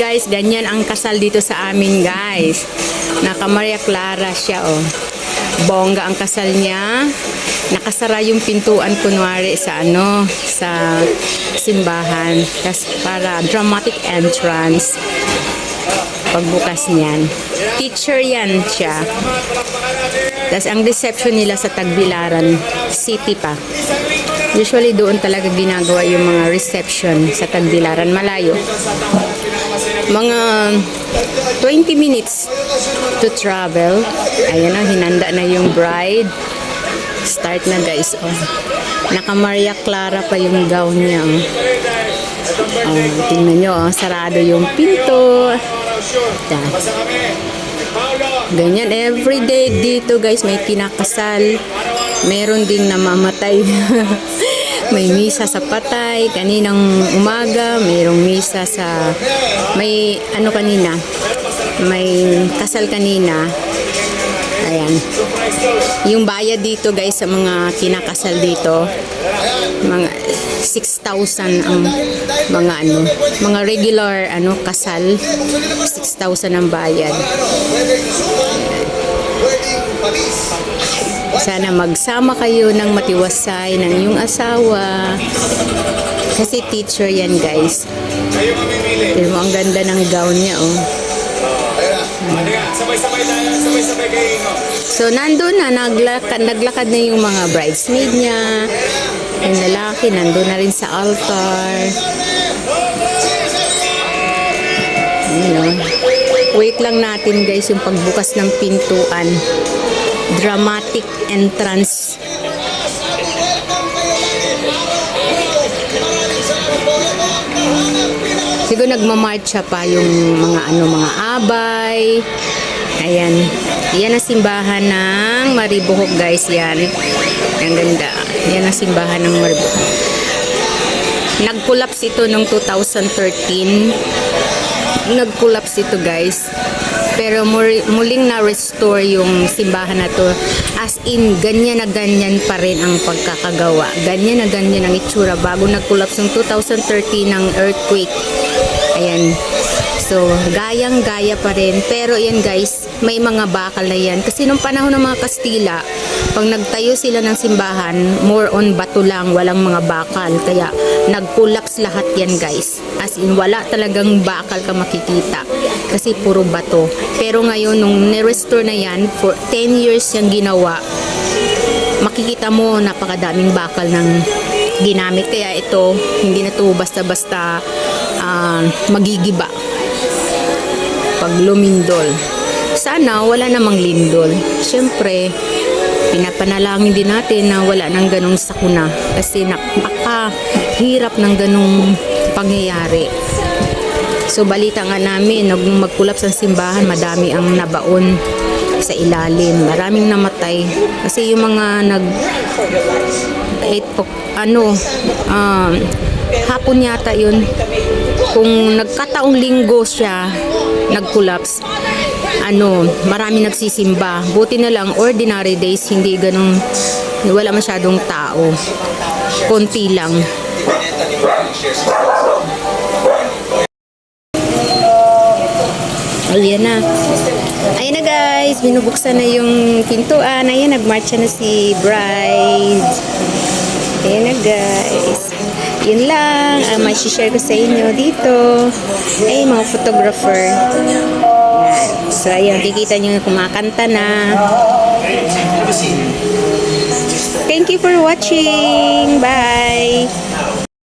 guys, ganyan ang kasal dito sa amin guys. Naka Maria Clara siya oh. Bongga ang kasal niya. Nakasara yung pintuan kunwari sa ano, sa simbahan. Tapos para dramatic entrance. Pagbukas niyan. Teacher yan siya. Tapos ang reception nila sa Tagbilaran City pa. Usually doon talaga ginagawa yung mga reception sa Tagbilaran Malayo. Mga 20 minutes to travel. Ayan na, hinanda na yung bride. Start na guys. Oh. Naka Maria Clara pa yung gown niya. Oh. Oh, tingnan nyo, oh. sarado yung pinto. Yan. Ganyan, everyday dito guys, may kinakasal. Meron ding namamatay. may misa sa patay. Kaninang umaga, mayroong misa sa... May ano kanina? May kasal kanina. Ayan. Yung bayad dito guys sa mga kinakasal dito, mga 6,000 ang mga ano, mga regular ano kasal, 6,000 ang bayad. Sana magsama kayo ng matiwasay ng iyong asawa. Kasi teacher yan guys. Pero ang ganda ng gown niya oh. So, nandun na, naglakad, naglakad na yung mga bridesmaid niya. Yung lalaki, nandun na rin sa altar. Yun, oh. Wait lang natin guys yung pagbukas ng pintuan. Dramatic entrance. Siguro nagmamarcha pa yung mga ano mga abay. Ayan. Yan ang simbahan ng Maribohok guys yan. Ang ganda. Yan ang simbahan ng Maribohok. Nag-collapse ito noong 2013. Nag-collapse ito guys. Pero muli- muling na-restore yung simbahan na to. As in, ganyan na ganyan pa rin ang pagkakagawa. Ganyan na ganyan ang itsura bago nag-collapse yung 2013 ng earthquake. Ayan. So, gayang-gaya pa rin. Pero yan guys, may mga bakal na yan. Kasi nung panahon ng mga Kastila, pag nagtayo sila ng simbahan, more on bato lang, walang mga bakal. Kaya nag-collapse lahat yan guys. As in, wala talagang bakal ka makikita. Kasi puro bato. Pero ngayon, nung nirestore na yan, for 10 years yung ginawa, makikita mo napakadaming bakal ng ginamit. Kaya ito, hindi na to basta-basta ah, magigiba pag lumindol. Sana wala namang lindol. Siyempre, pinapanalangin din natin na wala nang ganong sakuna kasi napakahirap ng ganong pangyayari. So balita nga namin, nag magkulaps ang simbahan, madami ang nabaon sa ilalim. Maraming namatay. Kasi yung mga nag eight ano um, hapon yata yun kung nagkataong linggo siya nag-collapse ano marami nagsisimba buti na lang ordinary days hindi ganun wala masyadong tao konti lang Ayan na. Ayan na guys, binubuksan na yung pintuan. Ayan, nagmarcha na si Bride. Ayan na guys. Yun lang ang may share ko sa inyo dito. Ay, mga photographer. Ayan. So, ayan, kikita nyo kumakanta na. Thank you for watching. Bye!